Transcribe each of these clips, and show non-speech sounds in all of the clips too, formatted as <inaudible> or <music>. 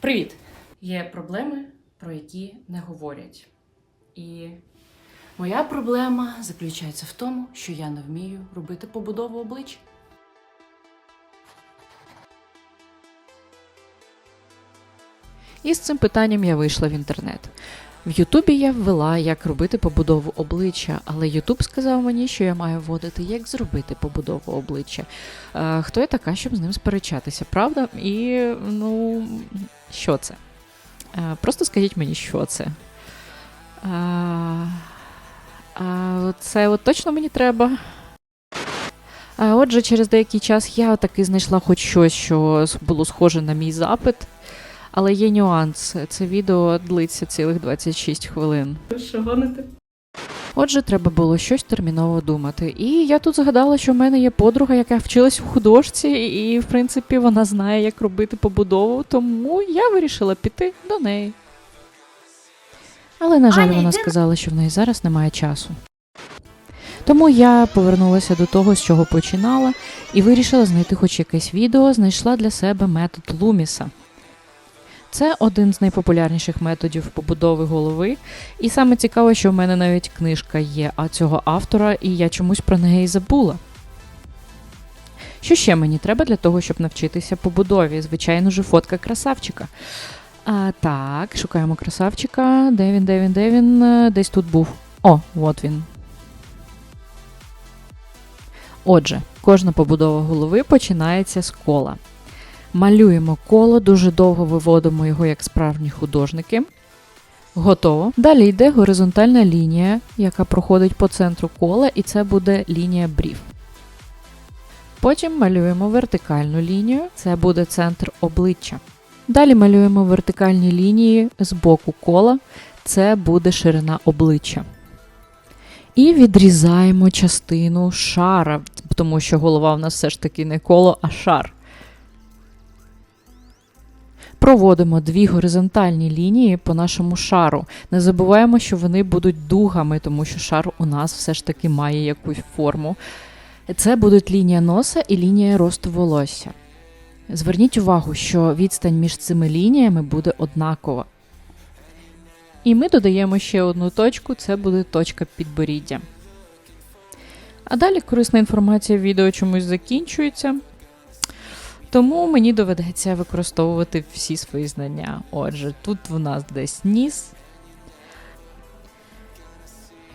Привіт! Є проблеми, про які не говорять. І моя проблема заключається в тому, що я не вмію робити побудову обличчя. І з цим питанням я вийшла в інтернет. В Ютубі я ввела, як робити побудову обличчя, але Ютуб сказав мені, що я маю вводити, як зробити побудову обличчя. Е, хто я така, щоб з ним сперечатися, правда? І ну, що це? Е, просто скажіть мені, що це. А, а, це от точно мені треба. Отже, через деякий час я таки знайшла хоч щось, що було схоже на мій запит. Але є нюанс. Це відео длиться цілих 26 хвилин. Що? Отже, треба було щось терміново думати. І я тут згадала, що в мене є подруга, яка вчилась в художці, і, в принципі, вона знає, як робити побудову, тому я вирішила піти до неї. Але, на жаль, вона сказала, що в неї зараз немає часу. Тому я повернулася до того, з чого починала, і вирішила знайти хоч якесь відео, знайшла для себе метод Луміса. Це один з найпопулярніших методів побудови голови. І саме цікаво, що в мене навіть книжка є а цього автора, і я чомусь про неї забула. Що ще мені треба для того, щоб навчитися побудові? Звичайно ж, фотка красавчика. А, так, шукаємо красавчика. Де він, де він, де він? Десь тут був. О, от він. Отже, кожна побудова голови починається з кола. Малюємо коло, дуже довго виводимо його як справжні художники. Готово. Далі йде горизонтальна лінія, яка проходить по центру кола, і це буде лінія брів. Потім малюємо вертикальну лінію, це буде центр обличчя. Далі малюємо вертикальні лінії з боку кола, це буде ширина обличчя. І відрізаємо частину шара, тому що голова в нас все ж таки не коло, а шар. Проводимо дві горизонтальні лінії по нашому шару. Не забуваємо, що вони будуть дугами, тому що шар у нас все ж таки має якусь форму. Це будуть лінія носа і лінія росту волосся. Зверніть увагу, що відстань між цими лініями буде однакова. І ми додаємо ще одну точку, це буде точка підборіддя. А далі корисна інформація в відео чомусь закінчується. Тому мені доведеться використовувати всі свої знання. Отже, тут в нас десь ніс.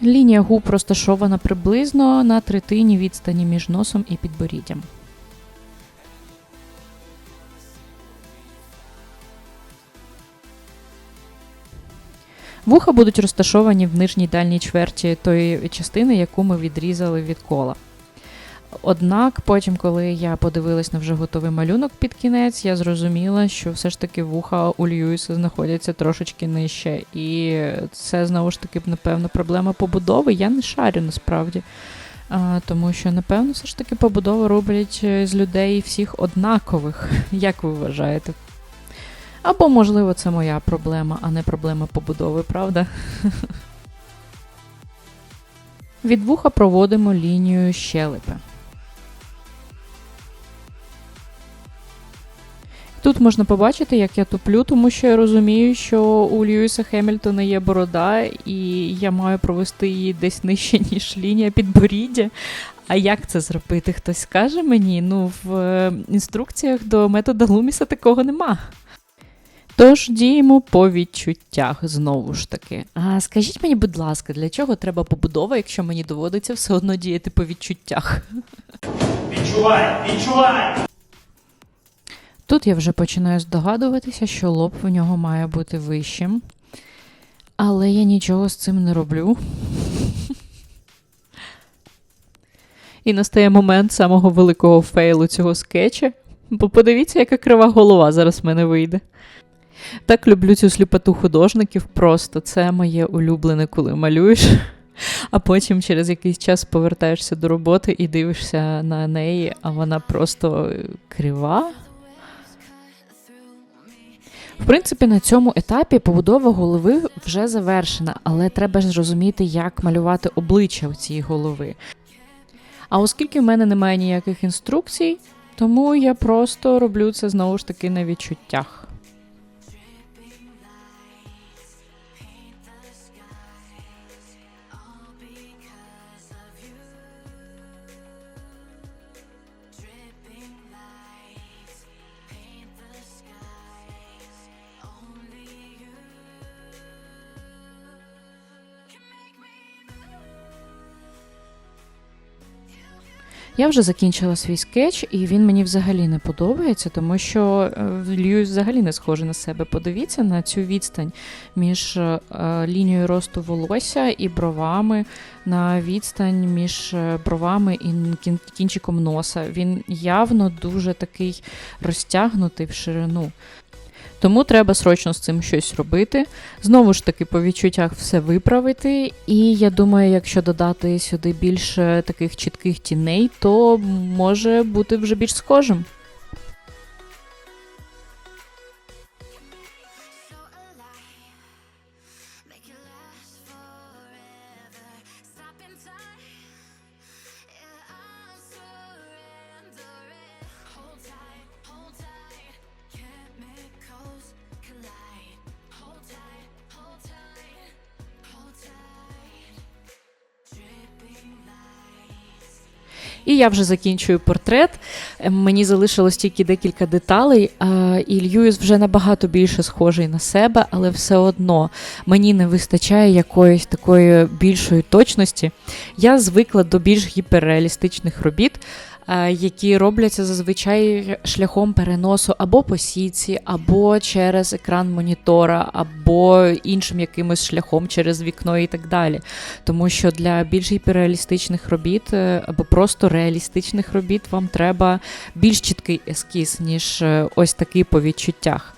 Лінія губ розташована приблизно на третині відстані між носом і підборіддям. Вуха будуть розташовані в нижній дальній чверті тої частини, яку ми відрізали від кола. Однак, потім, коли я подивилась на вже готовий малюнок під кінець, я зрозуміла, що все ж таки вуха у Льюіса знаходяться трошечки нижче. І це знову ж таки, напевно, проблема побудови. Я не шарю насправді. А, тому що, напевно, все ж таки побудову роблять е, з людей всіх однакових. <laughs> Як ви вважаєте? Або, можливо, це моя проблема, а не проблема побудови, правда? <laughs> Від вуха проводимо лінію щелепи. Тут можна побачити, як я туплю, тому що я розумію, що у Льюіса Хемільтона є борода, і я маю провести її десь нижче, <laughs> ніж лінія підборіддя. А як це зробити? Хтось скаже мені? Ну, в е, інструкціях до метода Луміса такого нема. Тож діємо по відчуттях знову ж таки. А скажіть мені, будь ласка, для чого треба побудова, якщо мені доводиться все одно діяти по відчуттях? Відчувай, відчувай! Тут я вже починаю здогадуватися, що лоб в нього має бути вищим. Але я нічого з цим не роблю. І настає момент самого великого фейлу цього скетча. Бо подивіться, яка крива голова зараз в мене вийде. Так люблю цю сліпоту художників, просто це моє улюблене, коли малюєш. А потім через якийсь час повертаєшся до роботи і дивишся на неї, а вона просто крива. В принципі, на цьому етапі побудова голови вже завершена, але треба ж зрозуміти, як малювати обличчя у цій голови. А оскільки в мене немає ніяких інструкцій, тому я просто роблю це знову ж таки на відчуттях. Я вже закінчила свій скетч, і він мені взагалі не подобається, тому що е, Льюіс взагалі не схожий на себе. Подивіться на цю відстань між е, лінією росту волосся і бровами, на відстань між е, бровами і кінчиком носа. Він явно дуже такий розтягнутий в ширину. Тому треба срочно з цим щось робити. Знову ж таки, по відчуттях все виправити. І я думаю, якщо додати сюди більше таких чітких тіней, то може бути вже більш схожим. І я вже закінчую портрет. Е, Мені залишилось тільки декілька деталей, і Льюіс вже набагато більше схожий на себе, але все одно мені не вистачає якоїсь такої більшої точності. Я звикла до більш гіперреалістичних робіт. Е, Які робляться зазвичай шляхом переносу або по сітці, або через екран монітора, або іншим якимось шляхом через вікно і так далі. Тому що для більш гіперреалістичних робіт е, або просто реалістичних робіт вам треба більш чіткий ескіз, ніж е, ось такий по відчуттях.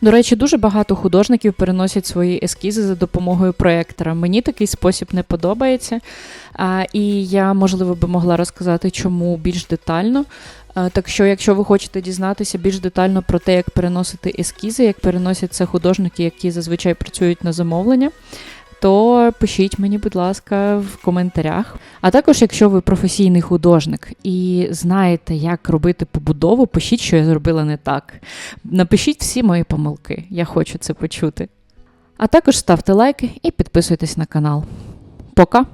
До речі, дуже багато художників переносять свої ескізи за допомогою проєктора. Мені такий спосіб не подобається. І я, можливо, би могла розказати, чому більш детально. Так що, якщо ви хочете дізнатися більш детально про те, як переносити ескізи, як переносять це художники, які зазвичай працюють на замовлення, то пишіть мені, будь ласка, в коментарях. А також, якщо ви професійний художник і знаєте, як робити побудову, пишіть, що я зробила не так. Напишіть всі мої помилки. Я хочу це почути. А також ставте лайки і підписуйтесь на канал. Пока!